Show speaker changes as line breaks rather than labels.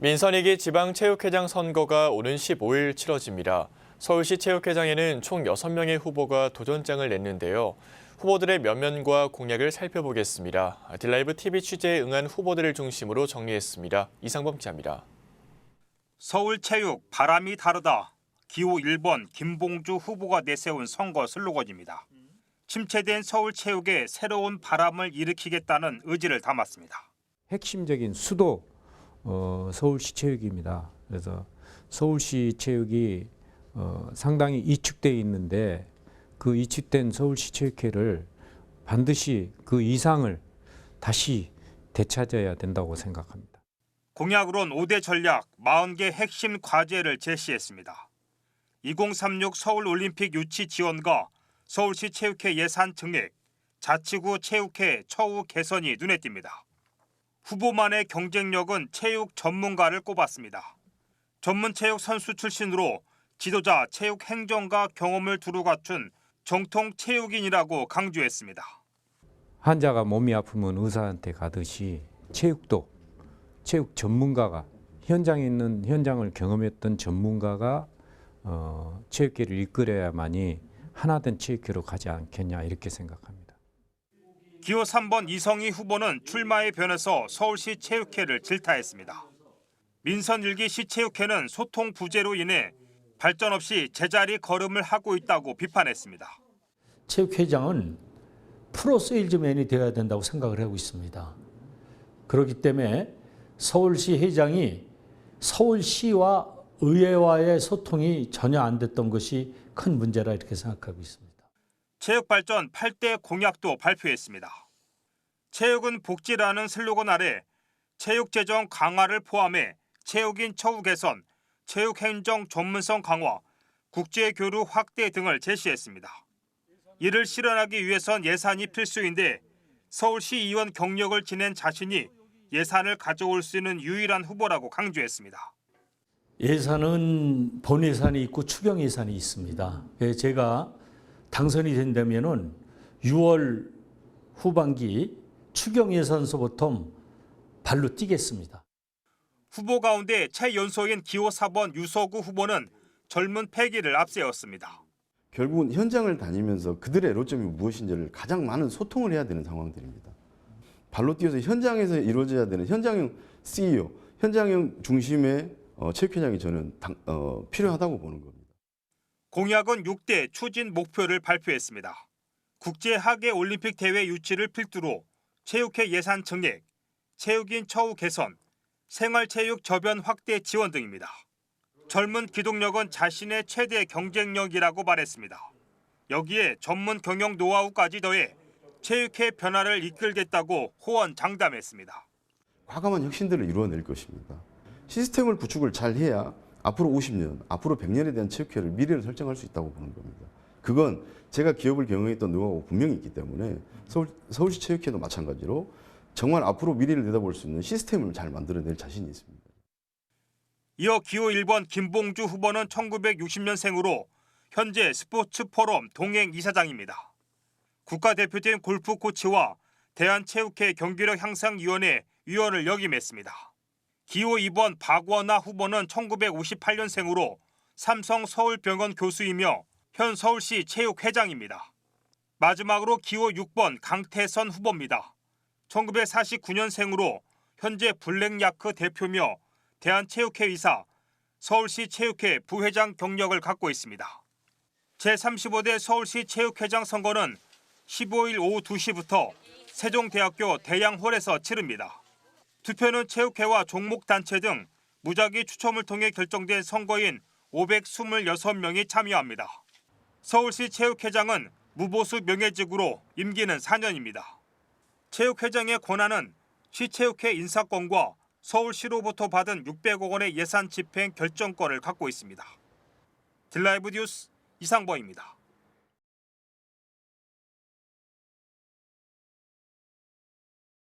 민선이기 지방체육회장 선거가 오는 15일 치러집니다. 서울시 체육회장에는 총 6명의 후보가 도전장을 냈는데요. 후보들의 면면과 공약을 살펴보겠습니다. 딜라이브 TV 취재에 응한 후보들을 중심으로 정리했습니다. 이상범 기자입니다.
서울체육 바람이 다르다. 기호 1번 김봉주 후보가 내세운 선거 슬로건입니다. 침체된 서울체육에 새로운 바람을 일으키겠다는 의지를 담았습니다.
핵심적인 수도 어, 서울시 체육입니다. 그래서 서울시 체육이 어, 상당히 이축돼 있는데 그 이축된 서울시 체육회를 반드시 그 이상을 다시 되찾아야 된다고 생각합니다.
공약으론 5대 전략 40개 핵심 과제를 제시했습니다. 2036 서울올림픽 유치 지원과 서울시 체육회 예산 증액, 자치구 체육회 처우 개선이 눈에 띕니다. 후보만의 경쟁력은 체육 전문가를 꼽았습니다. 전문 체육 선수 출신으로 지도자 체육 행정가 경험을 두루 갖춘 정통 체육인이라고 강조했습니다.
환자가 몸이 아프면 의사한테 가듯이 체육도 체육 전문가가 현장에 있는 현장을 경험했던 전문가가 어, 체육계를 이끌어야만이 하나된 체육회로 가지 않겠냐 이렇게 생각합니다.
기호 3번 이성희 후보는 출마에 변해서 서울시 체육회를 질타했습니다. 민선 일기 시체육회는 소통 부재로 인해 발전 없이 제자리 걸음을 하고 있다고 비판했습니다.
체육회장은 프로 세일즈맨이 되어야 된다고 생각을 하고 있습니다. 그렇기 때문에 서울시 회장이 서울시와 의회와의 소통이 전혀 안 됐던 것이 큰 문제라 이렇게 생각하고 있습니다.
체육 발전 8대 공약도 발표했습니다. 체육은 복지라는 슬로건 아래 체육 재정 강화를 포함해 체육인 처우 개선, 체육 행정 전문성 강화, 국제 교류 확대 등을 제시했습니다. 이를 실현하기 위해선 예산이 필수인데 서울시 의원 경력을 지낸 자신이 예산을 가져올 수 있는 유일한 후보라고 강조했습니다.
예산은 본 예산이 있고 추경 예산이 있습니다. 예, 제가 당선이 된다면은 6월 후반기 추경 예산서부터 발로 뛰겠습니다.
후보 가운데 최연소인 기호 4번 유서구 후보는 젊은 패기를 앞세웠습니다.
결국은 현장을 다니면서 그들의 애로점이 무엇인지를 가장 많은 소통을 해야 되는 상황들입니다. 발로 뛰어서 현장에서 이루어져야 되는 현장형 CEO, 현장형 중심의 어, 체육회장이 저는 당- 어, 필요하다고 보는 겁니다.
공약은 6대 추진 목표를 발표했습니다. 국제 하계 올림픽 대회 유치를 필두로 체육회 예산 증액, 체육인 처우 개선, 생활체육 저변 확대 지원 등입니다. 젊은 기동력은 자신의 최대 경쟁력이라고 말했습니다. 여기에 전문 경영 노하우까지 더해 체육회 변화를 이끌겠다고 호언 장담했습니다.
과감한 혁신들을 이루어낼 것입니다. 시스템을 구축을 잘 해야 앞으로 50년, 앞으로 100년에 대한 체육회를 미래를 설정할 수 있다고 보는 겁니다. 그건 제가 기업을 경영했던 노하우가 분명히 있기 때문에 서울, 서울시 체육회도 마찬가지로 정말 앞으로 미래를 내다볼 수 있는 시스템을 잘 만들어낼 자신이 있습니다.
이어 기호 1번 김봉주 후보는 1960년생으로 현재 스포츠 포럼 동행 이사장입니다. 국가대표팀 골프 코치와 대한체육회 경기력 향상위원회 위원을 역임했습니다. 기호 2번 박원아 후보는 1958년생으로 삼성 서울병원 교수이며 현 서울시 체육회장입니다. 마지막으로 기호 6번 강태선 후보입니다. 1949년생으로 현재 블랙야크 대표며 대한체육회 이사, 서울시 체육회 부회장 경력을 갖고 있습니다. 제35대 서울시 체육회장 선거는 15일 오후 2시부터 세종대학교 대양홀에서 치릅니다. 투표는 체육회와 종목단체 등 무작위 추첨을 통해 결정된 선거인 526명이 참여합니다. 서울시 체육회장은 무보수 명예직으로 임기는 4년입니다. 체육회장의 권한은 시체육회 인사권과 서울시로부터 받은 600억 원의 예산 집행 결정권을 갖고 있습니다. 딜라이브 뉴스 이상범입니다.